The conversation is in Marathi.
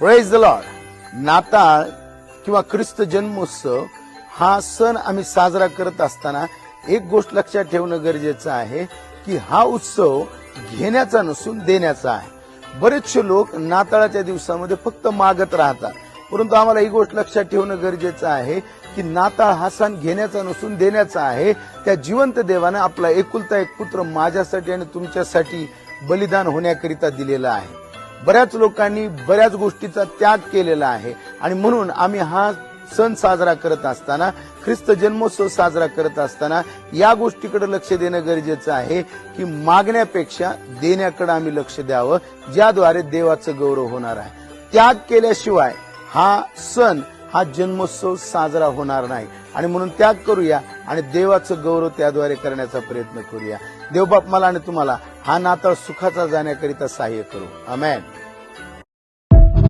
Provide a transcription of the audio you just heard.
प्रेज द लॉर्ड नाताळ किंवा ख्रिस्त जन्मोत्सव हा सण आम्ही साजरा करत असताना एक गोष्ट लक्षात ठेवणं गरजेचं आहे की हा उत्सव घेण्याचा नसून देण्याचा आहे. बरेचसे लोक नाताळाच्या दिवसामध्ये फक्त मागत राहतात. परंतु आम्हाला ही गोष्ट लक्षात ठेवणं गरजेचं आहे की नाताळ हा सण घेण्याचा नसून देण्याचा आहे. त्या जिवंत देवानं आपला एकुलता एक पुत्र माझ्यासाठी आणि तुमच्यासाठी बलिदान होण्याकरिता दिलेला आहे. बऱ्याच लोकांनी बऱ्याच गोष्टीचा त्याग केलेला आहे. आणि म्हणून आम्ही हा सण साजरा करत असताना ख्रिस्त जन्मोत्सव साजरा करत असताना या गोष्टीकडे लक्ष देणं गरजेचं आहे की मागण्यापेक्षा देण्याकडे आम्ही लक्ष द्यावं ज्याद्वारे देवाचं गौरव होणार आहे. त्याग केल्याशिवाय हा सण हा जन्मोत्सव साजरा होणार नाही. आणि म्हणून त्याग करूया आणि देवाचं गौरव त्याद्वारे करण्याचा प्रयत्न करूया. देवबाप मला आणि तुम्हाला हा नाताळ सुखाचा जाण्याकरिता सहाय्य करू. अमॅन